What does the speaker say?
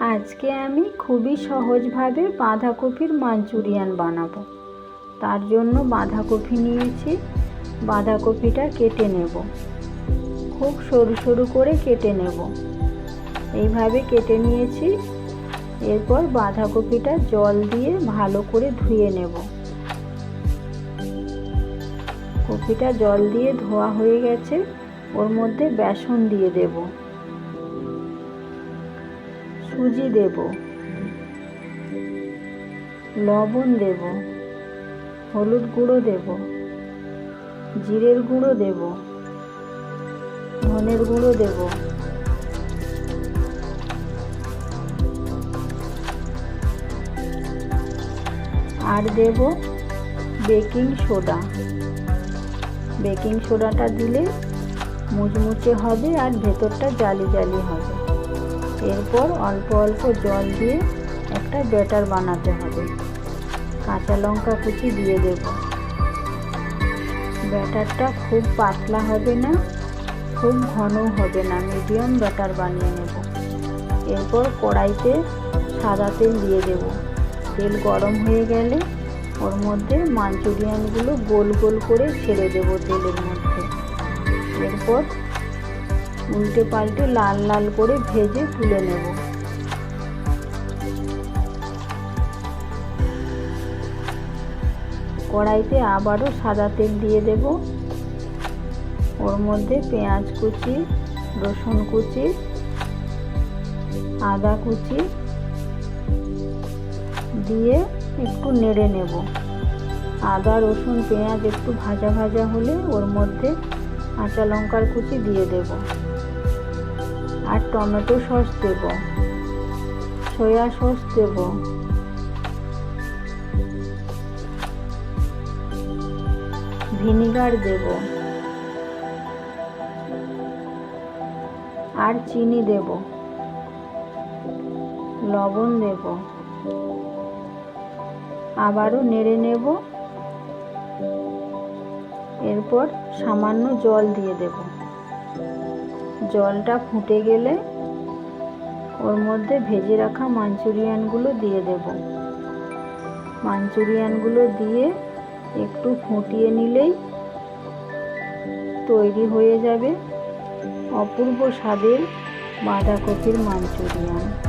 আজকে আমি খুবই সহজভাবে বাঁধাকপির মাঞ্চুরিয়ান বানাবো। তার জন্য বাঁধাকপি নিয়েছি। বাঁধাকপিটা কেটে নেব। খুব সরু সরু করে কেটে নেব। এইভাবে কেটে নিয়েছি। এরপর বাঁধাকপিটা জল দিয়ে ভালো করে ধুয়ে নেব। কপিটা জল দিয়ে ধোয়া হয়ে গেছে। ওর মধ্যে বেসন দিয়ে দেব। সুজি দেব, লবণ দেব, হলুদ গুঁড়ো দেব, জিরের গুঁড়ো দেব, ধনের গুঁড়ো দেব। আর দেব বেকিং সোডা। বেকিং সোডাটা দিলে মুচমুচে হবে আর ভেতরটা জালি জালি হবে। এরপর অল্প অল্প জল দিয়ে একটা ব্যাটার বানাতে হবে। কাঁচা লঙ্কা কুচি দিয়ে দেব। ব্যাটারটা খুব পাতলা হবে না, খুব ঘনও হবে না, মিডিয়াম ব্যাটার বানিয়ে নেব। এরপর কড়াইতে সাদা তেল দিয়ে দেব। তেল গরম হয়ে গেলে ওর মধ্যে মাঞ্চুরিয়ানগুলো গোল গোল করে ছেড়ে দেবো তেলের মধ্যে। এরপর উল্টে পাল্টে লাল লাল করে ভেজে তুলে নেব। কড়াইতে আবারও সাদা তেল দিয়ে দেব। ওর মধ্যে পেঁয়াজ কুচি, রসুন কুচি, আদা কুচি দিয়ে একটু নেড়ে নেব। আদা, রসুন, পেঁয়াজ একটু ভাজা ভাজা হলে ওর মধ্যে কাঁচা লঙ্কার কুচি দিয়ে দেব। আর টমেটো সস দেব। সয়া সস দেব। ভিনিগার দেব। আর চিনি দেব। লবণ দেব। আবারও নেড়ে নেব। এরপর সামান্য জল দিয়ে দেব। জলটা ফুটে গেলে ওর মধ্যে ভেজে রাখা মাঞ্চুরিয়ানগুলো দিয়ে দেব। মাঞ্চুরিয়ানগুলো দিয়ে একটু ফুটিয়ে নিলেই তৈরি হয়ে যাবে অপূর্ব স্বাদের বাঁধাকপির মাঞ্চুরিয়ান।